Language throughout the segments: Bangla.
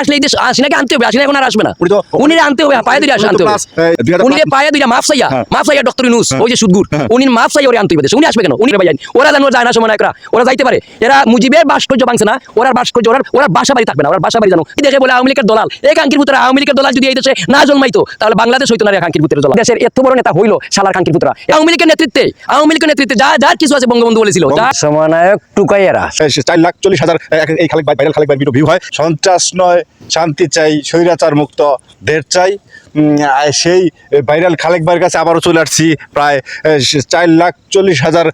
আসলে এই দেশ আসিনাকে আনতে হবে? আসিনা এখন আর আসবে না? উনি আনতে হবে পায়ে দিলে আনতে হবে। class, এ, দুই হাজার উনি পায়ে দিলে মাফ চাইয়া। মাফ চাইয়া ডক্টর ইউনুস ওই যে সুদগুর। উনি মাফ চাইয়া ওরে আনতে হবে উনি আসবে কেন? উনি ভাই ওরা জানো যায় না সময় নায়করা ওরা যাইতে পারে। এরা মুজিবের ভাস্কর্য ভাঙছে না। ওরা ভাস্কর্য ওরা ওরা বাসা বাড়ি থাকবে না। ওরা বাসা বাড়ি জানো দেখে বলে আওয়ামী লীগের দলাল। এই কাঙ্কির পুত্র আওয়ামী লীগের দলাল যদি এই দেশে না জন্মাইতো তাহলে বাংলাদেশ হইতো না রে কাঙ্কির পুত্রের দলাল। দেশের এত বড় নেতা হইল শালার কাঙ্কির পুত্রা আওয়ামী লীগের নেতৃত্বে আওয়ামী লীগের নেতৃত্বে যা যার কিছু আছে বঙ্গবন্ধু বলেছিল সমন্বয়ক টুকাইয়েরা। চার লাখ চল্লিশ হাজার এই খালেক ভাইরাল খালেক ভাই ভিডিও ভিউ হয়। সন্ত্রাস নয় শান্তি চাই, স্বৈরাচার মুক্ত দেড় চাই। সেই ভাইরাল খালেক ভাইয়ের কাছে আবারও চলে আসছি, প্রায় চার লাখ চল্লিশ হাজার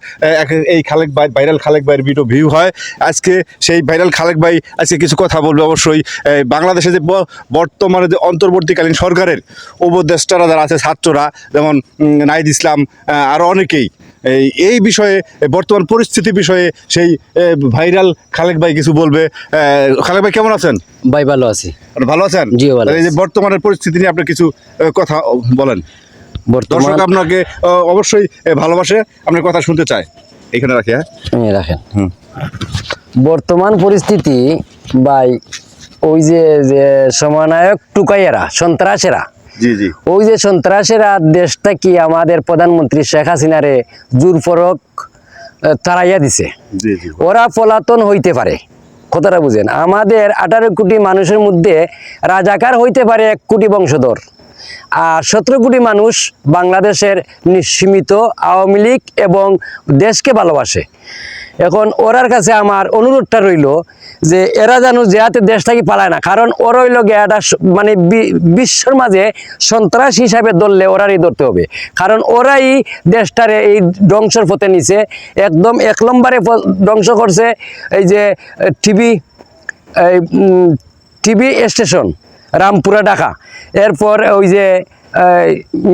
এই খালেক ভাই, ভাইরাল খালেক ভাইয়ের ভিডিও ভিউ হয়। আজকে সেই ভাইরাল খালেক ভাই, আজকে কিছু কথা বলবে অবশ্যই। বাংলাদেশে যে বর্তমানে যে অন্তর্বর্তীকালীন সরকারের উপদেষ্টারা যারা আছে, ছাত্ররা, যেমন নাহিদ ইসলাম আরও অনেকেই। এই এই বিষয়ে বর্তমান পরিস্থিতি বিষয়ে সেই ভাইরাল খালেক ভাই কিছু বলবে। খালেক ভাই কেমন আছেন? ভাই ভালো আছি। ভালো আছেন? জি, ভালো এই যে বর্তমানের পরিস্থিতি নিয়ে আপনি কিছু কথা বলেন। বর্তমান দর্শক আপনাকে অবশ্যই ভালোবাসে। আপনার কথা শুনতে চায়। এখানে রাখি হ্যাঁ? রাখেন। হুম। বর্তমান পরিস্থিতি ভাই ওই যে যে সমন্বয়ক টুকাইয়েরা সন্ত্রাসেরা। জি জি। ওই যে সন্ত্রাসেরা দেশটা কি আমাদের প্রধানমন্ত্রী শেখ হাসিনারে জোরপরক আহ, তাড়াইয়া দিছে? ওরা পলাতন হইতে পারে। কথাটা বুঝেন। আমাদের আঠারো কোটি মানুষের মধ্যে রাজাকার হইতে পারে এক কোটি বংশধর। আর সতেরো কোটি মানুষ বাংলাদেশের নিঃসীমিত আওয়ামী লীগ এবং দেশকে ভালোবাসে। এখন ওরার কাছে আমার অনুরোধটা রইল যে এরা যেন যে হাতে দেশটাকে পালায় না, কারণ ওরা হইল গিয়ে একটা মানে বিশ্বর মাঝে সন্ত্রাস হিসাবে ধরলে ওরারই ধরতে হবে। কারণ ওরাই দেশটারে এই ধ্বংসর পথে নিছে, একদম এক নম্বরে ধ্বংস করছে এই যে, TV TV station, Rampura, Dhaka. এরপর ওই যে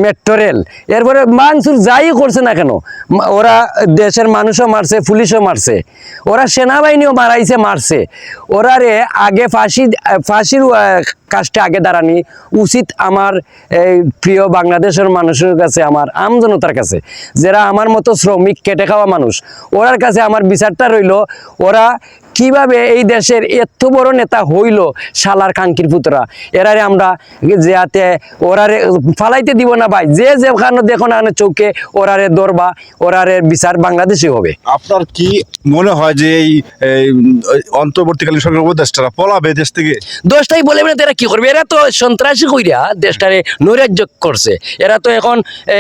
মেট্রো রেল এরপরে মাংসুর যাই করছে না কেন? ওরা দেশের মানুষও মারছে, পুলিশও মারছে। ওরা সেনাবাহিনীও মারাইছে, মারছে। ওরা রে আগে ফাঁসি, ফাঁসির কাজটা আগে দাঁড়ানি। উচিত আমার, এই প্রিয় বাংলাদেশের মানুষের কাছে, আমার আমজনতার কাছে। যারা আমার মতো শ্রমিক, কেটে খাওয়া মানুষ, ওরার কাছে আমার বিচারটা রইল। ওরা কীভাবে এই দেশের এত বড় নেতা হইল শালার কাঙ্কির পুতরা? এরারে আমরা যেতে ওরারে ফালাইতে দিব না ভাই। যে যেখানে দেখো না চৌকে ওরারে দরবা ওরারে বিচার বাংলাদেশে হবে। আপনার কি মনে হয় যে এই অন্তর্বর্তীকালীন সরকার উপদেষ্টারা পলাবে দেশ থেকে? দোষটাই বলে মানে এরা কি করবে? এরা তো সন্ত্রাসী কইরা দেশটারে নৈরাজ্য করছে। এরা তো এখন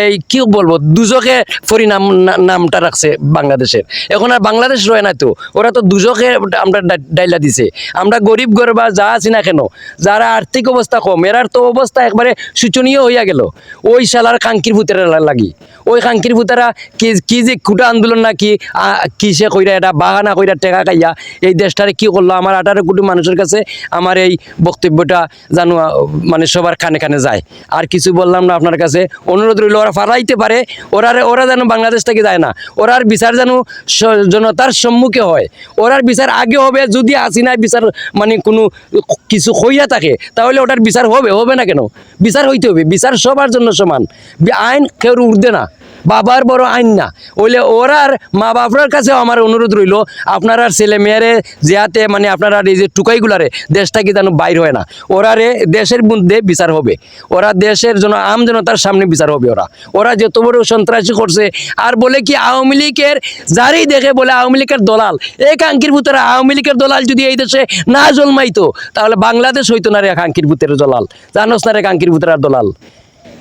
এই কি বলব দুজকে পরিণাম নামটা রাখছে বাংলাদেশের। এখন আর বাংলাদেশ রয়ে না তো। ওরা তো দুজকে আমরা ডাইলা দিছে। আমরা গরিব গরবা যা আছি না কেন, যারা আর্থিক অবস্থা কম এরার তো অবস্থা একবারে শোচনীয় হইয়া গেল। ওই শালার কাঙ্কির ভূতের লাগি। ওই কাঙ্কির ভূতেরা কি কি যে খুঁটা আন্দোলন না কি কি সে কইরা এটা বাহানা কইরা টেকা খাইয়া এই দেশটারে কি করল? আমার আঠারো কোটি মানুষের কাছে আমার এই বক্তব্যটা জানো মানে সবার কানে কানে যায়। আর কিছু বললাম না আপনার কাছে। অনুরোধ রইল, ওরা ফারাইতে পারে। ওরা ওরা যেন বাংলাদেশ থেকে যায় না। ওরার বিচার যেন জনতার সম্মুখে হয়। ওরার বিচার আগে হবে, যদি আসিনায় বিচার মানে কোনো কিছু হইয়া থাকে, তাহলে ওটার বিচার হবে হবে না কেন? বিচার হইতে হবে, বিচার সবার জন্য সমান। আইন কেউ উঠবে না। বাবার বড় আইন না। ওইলে ওরার মা বাপরার কাছেও আমার অনুরোধ রইল, আপনারা ছেলে মেয়েরে যেহাতে মানে আপনারা এই যে টুকাইগুলারে দেশটাকে যেন বাইর হয় না। ওরারে দেশের মধ্যে বিচার হবে। ওরা দেশের জন্য, আম জনতার সামনে বিচার হবে ওরা। ওরা যত বড় সন্ত্রাসী করছে, আর বলে কি আওয়ামী লীগের, যারই দেখে বলে আওয়ামী লীগের দলাল এই কাঙ্কির ভূতেরা আওয়ামী লীগের দলাল যদি এই দেশে না জন্মাইতো, তাহলে বাংলাদেশ হইতো না রে কাঙ্কির ভূতের দলাল। জানোস না রে কাঙ্কির ভূতের দলাল।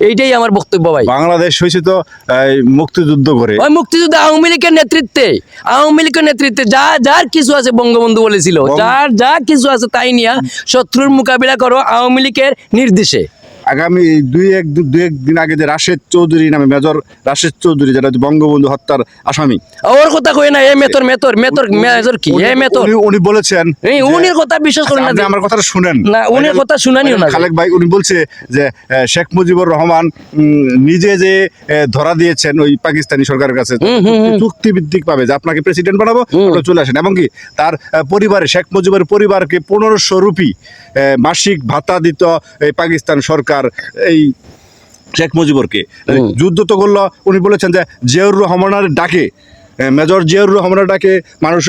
এইটাই আমার বক্তব্য ভাই। বাংলাদেশ হয়েছে তো মুক্তিযুদ্ধ করে। ওই মুক্তিযুদ্ধ আওয়ামী লীগের নেতৃত্বে আওয়ামী লীগের নেতৃত্বে যা যার কিছু আছে বঙ্গবন্ধু বলেছিল যার যা কিছু আছে তাই নিয়ে শত্রুর মোকাবিলা করো আওয়ামী লীগের নির্দেশে। আগামী দুই এক দুই এক দিন আগে যে রাশেদ চৌধুরী নামে মেজর রাশেদ চৌধুরী যেটা বঙ্গবন্ধু হত্যার আসামি। ওর কথা কই না এ মেতর মেতর মেতর মেজর কি? এ মেতর। উনি- বলেছেন উনির কথা বিশ্বাস করেন না আমার কথাটা শুনেন। না, উনির কথা শুনানিও না খালেক ভাই উনি বলছে যে শেখ মুজিবুর রহমান নিজে যে ধরা দিয়েছেন ওই পাকিস্তানি সরকারের কাছে চুক্তি ভিত্তিক পাবে যে আপনাকে প্রেসিডেন্ট বানাবো চলে আসেন। এবং কি তার পরিবারে শেখ মুজিবের পরিবারকে পনেরোশো রুপি মাসিক ভাতা দিত এই পাকিস্তান সরকার এই শেখ মুজিবুরকে। যুদ্ধ তো করল উনি বলেছেন যে জিয়াউর রহমানের ডাকে মেজর জিয়াউর রহমানের ডাকে মানুষ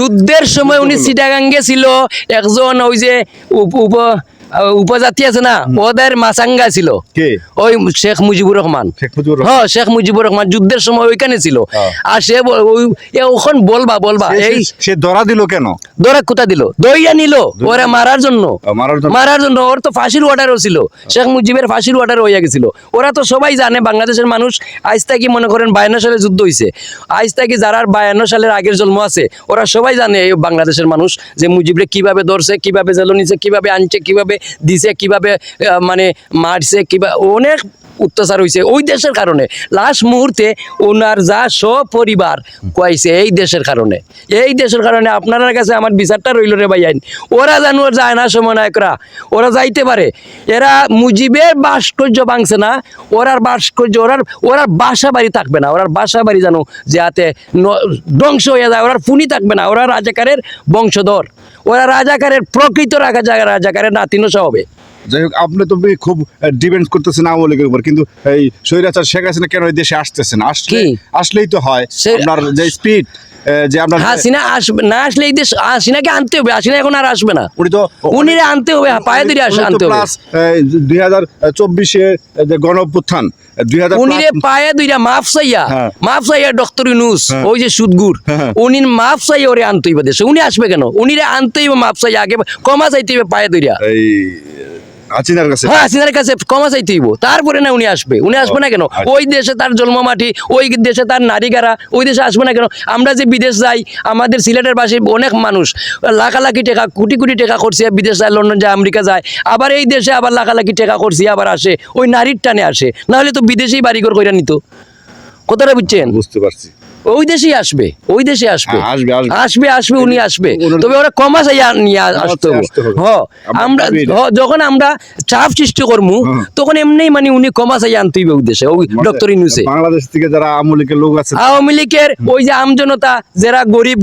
যুদ্ধের সময় উনি সিটাগাঙ্গে ছিল একজন ওই যে উপ উপজাতি আছে না ওদের মাসাঙ্গা ছিল। ওই শেখ মুজিবুর রহমান। হ্যাঁ শেখ মুজিবুর রহমান যুদ্ধের সময় ওইখানে ছিল। আর সে ওখন বলবা বলবা এই সে- ধরা দিল কেন? দরা কোথা দিল দইয়া নিল ওরা মারার জন্য। মারার জন্য। ওর তো ফাঁসির অর্ডারও ছিল। শেখ মুজিবের ফাঁসির অর্ডার হয়ে গেছিল। ওরা তো সবাই জানে বাংলাদেশের মানুষ আজ থেকে মনে করেন বায়ান্ন সালে যুদ্ধ হয়েছে আজ থেকে যারা বায়ান্ন সালের আগের জন্ম আছে ওরা সবাই জানে এই বাংলাদেশের মানুষ যে মুজিবরে কীভাবে ধরছে কীভাবে জেল নিছে কীভাবে আনছে কীভাবে দিছে কীভাবে মানে মারছে কিবা অনেক অত্যাচার হয়েছে ওই দেশের কারণে। লাস্ট মুহূর্তে ওনার যা সপরিবার কয়েছে এই দেশের কারণে। এই দেশের কারণে আপনার কাছে আমার বিচারটা রইল রে ভাই আইন। ওরা জানো যায় না সমন্বয়করা। ওরা যাইতে পারে। এরা মুজিবের ভাস্কর্য ভাঙছে না। ওরার ভাস্কর্য, ওরার ওরার বাসা বাড়ি থাকবে না। ওরার বাসা বাড়ি জানো, যাতে ন- ধ্বংস হয়ে যায়। ওরার ফুনি থাকবে না। ওরা রাজাকারের বংশধর। ওরা রাজাকারের প্রকৃত রাজা, রাজাকারের নাতিনসা হবে। যাই হোক আপনি তো খুব ডিপেন্ড করতেছেন আওয়ামী লীগের উপর কিন্তু এই স্বৈরাচার শেখ হাসিনা কেন এই দেশে আসতেছেন? আসলে আসলেই তো হয় আপনার যে স্পিড যে আপনার হাসিনা আসবে না আসলে এই দেশ হাসিনাকে আনতে হবে হাসিনা এখন আর আসবে না। উনি তো উনি আনতে হবে পায়ে ধরে আনতে হবে। দুই হাজার চব্বিশে যে উনি পায়ে দুইটা মাফ চাইয়া হ্যাঁ। মাফ চাইয়া ডক্টর ইউনুস হ্যাঁ। ওই যে সুদগুর হ্যাঁ। উনি মাফ চাইয়া ওরে আনতে হইবে দেশে। উনি আসবে কেন? উনিরে আনতে হইবে মাফ চাইয়া আগে কমা চাইতে হইবে পায়ে এই হাসিনার কাছে। হ্যাঁ হাসিনার কাছে ক্ষমা চাইতে হইব। তারপরে না উনি আসবে। উনি আসবে না কেন? আচ্ছা। ওই দেশে তার জন্মমাটি ওই দেশে তার নারীগারা ওই দেশে আসবে না কেন? আমরা যে বিদেশ যাই আমাদের সিলেটের পাশে অনেক মানুষ লাখালাখি টাকা কোটি কোটি টাকা করছে বিদেশ যায় লন্ডন যায় আমেরিকা যায়। আবার এই দেশে আবার লাখালাখি টাকা করছি আবার আসে। ওই নারীর টানে আসে। নাহলে তো বিদেশেই বাড়িঘর কইরা নিত। কথাটা বুঝছেন? বুঝতে পারছি। ওই দেশেই আসবে ওই দেশে আসবে। হ্যাঁ, আসবে, আসবে। আসবে উনি আসবে। তবে ওরা কমা চাই নিয়ে আসতে হ আমরা আমরা ভাবি এটা। হ, যখন আমরা চাপ সৃষ্টি করব তখন এমনি মানে উনি কমা চাই আনতে ওই দেশে ওই ডক্টর ইনুসে বাংলাদেশ থেকে যারা আওয়ামী লীগের লোক আছে আওয়ামী লীগের ওই যে আমজনতা যারা গরিব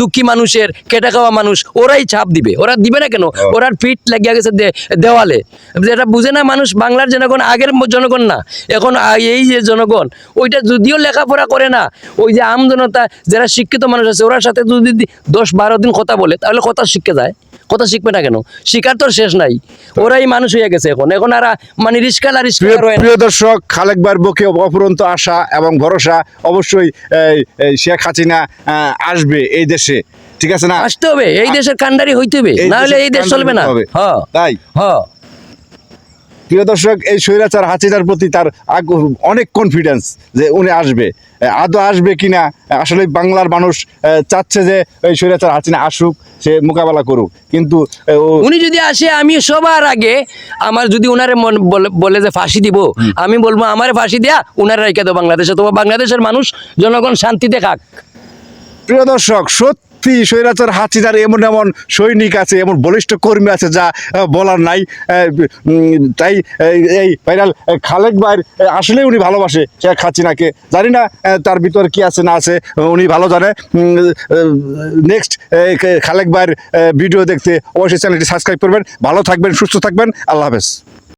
দুঃখী মানুষের কেটে খাওয়া মানুষ ওরাই চাপ দিবে। ওরা দিবে না কেন? ওরার ফিট লাগিয়ে গেছে দেওয়ালে। যেটা বুঝে না মানুষ বাংলার জনগণ আগের জনগণ না। এখন এই যে জনগণ ওইটা যদিও লেখাপড়া করে না ওই যে আমজনতা যারা শিক্ষিত মানুষ আছে ওরার সাথে যদি দশ বারো দিন কথা বলে তাহলে কথা শিখে যায়। কথা শিখবে না কেন? শিকার তো শেষ নাই। ওরাই মানুষ হয়ে গেছে এখন। এখন আর মানে রিস্কাল আর প্রিয় দর্শক খালেক ভাইয়ের বুকে অফুরন্ত আশা এবং ভরসা অবশ্যই শেখ হাসিনা আসবে এই দেশে। ঠিক আছে না? আসতে হবে। এই দেশের কান্ডারি হইতে হবে। না হলে এই দেশ চলবে না। হবে। হ্যাঁ তাই? হ্যাঁ প্রিয় দর্শক এই স্বৈরাচার হাসিনার প্রতি তার অনেক কনফিডেন্স যে উনি আসবে। আদৌ আসবে কি না আসলে বাংলার মানুষ চাচ্ছে যে ওই স্বৈরাচার হাসিনা আসুক সে মোকাবেলা করুক। কিন্তু উনি যদি আসে আমি সবার আগে আমার যদি উনারে মন বলে- যে ফাঁসি দিব আমি বলব আমারে ফাঁসি দেয়া উনারে রেখে দেবো বাংলাদেশে। তোমার বাংলাদেশের মানুষ জনগণ শান্তিতে খাক। প্রিয় দর্শক সত্যি স্বৈরাচার হাসিনার এমন এমন সৈনিক আছে, এমন বলিষ্ঠ কর্মী আছে যা বলার নাই। তাই এই- ভাইরাল খালেক ভাইয়ের আসলে উনি ভালোবাসে শেখ হাসিনাকে। জানি না তার ভিতর কি আছে, না আছে, উনি ভালো জানে। নেক্সট খালেক ভাইয়ের ভিডিও দেখতে অবশ্যই চ্যানেলটি সাবস্ক্রাইব করবেন। ভালো থাকবেন, সুস্থ থাকবেন। আল্লাহ হাফেজ।